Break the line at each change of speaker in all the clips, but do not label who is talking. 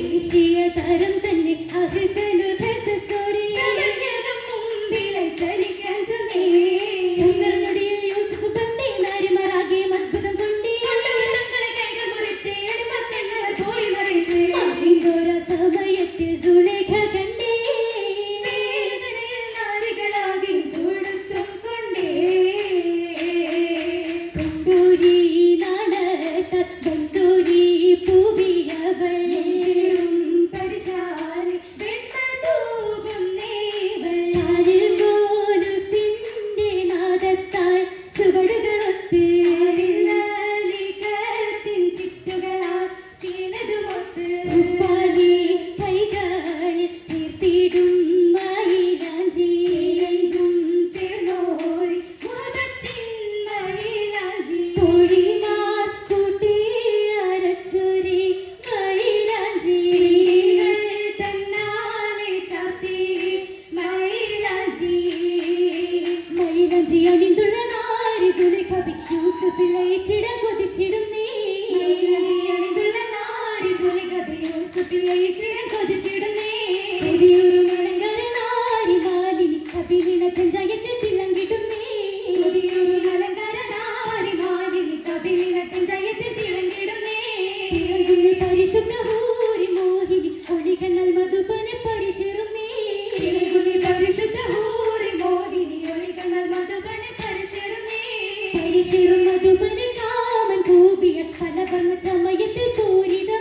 ദേശീയ തരം തന്നെ അഹിതനും പരിശിറും മധുപന പല വർണ ചമയത്തിൽ പൂരിത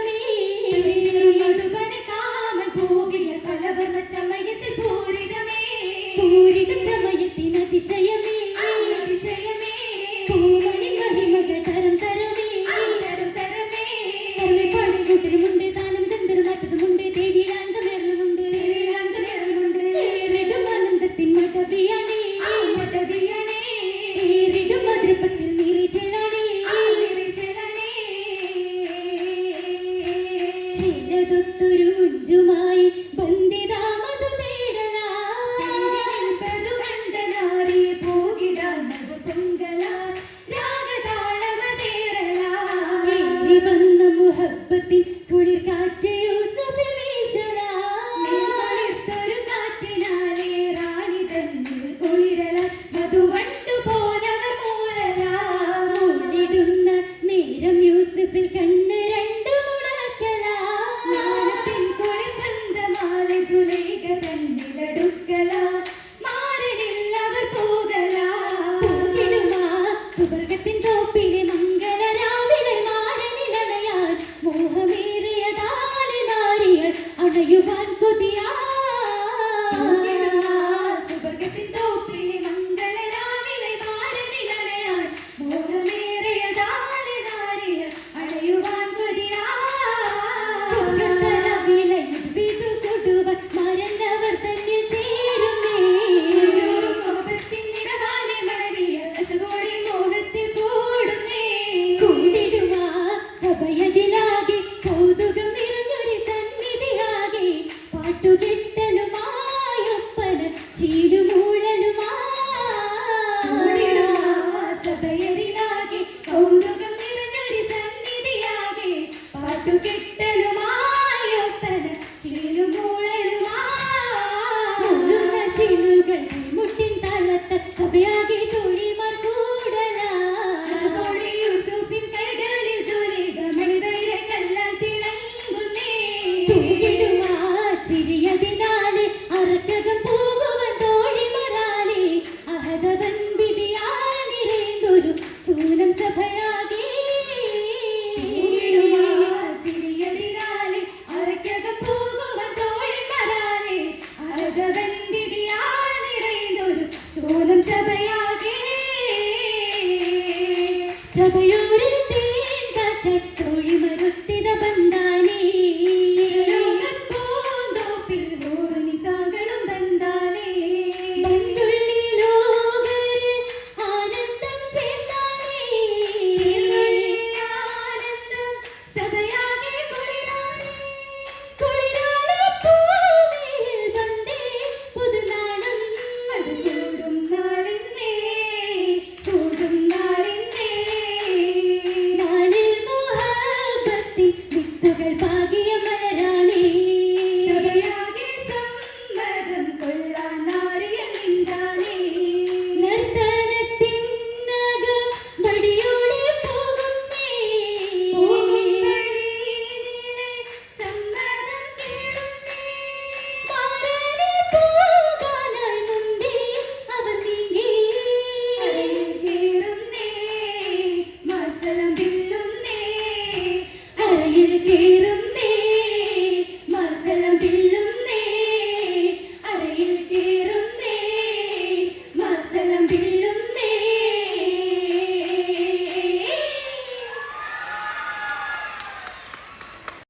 പൂരിത ചമയത്തിന് അതിശയമേ അതിശയമേ You got.
பெயரில்
Get it, get.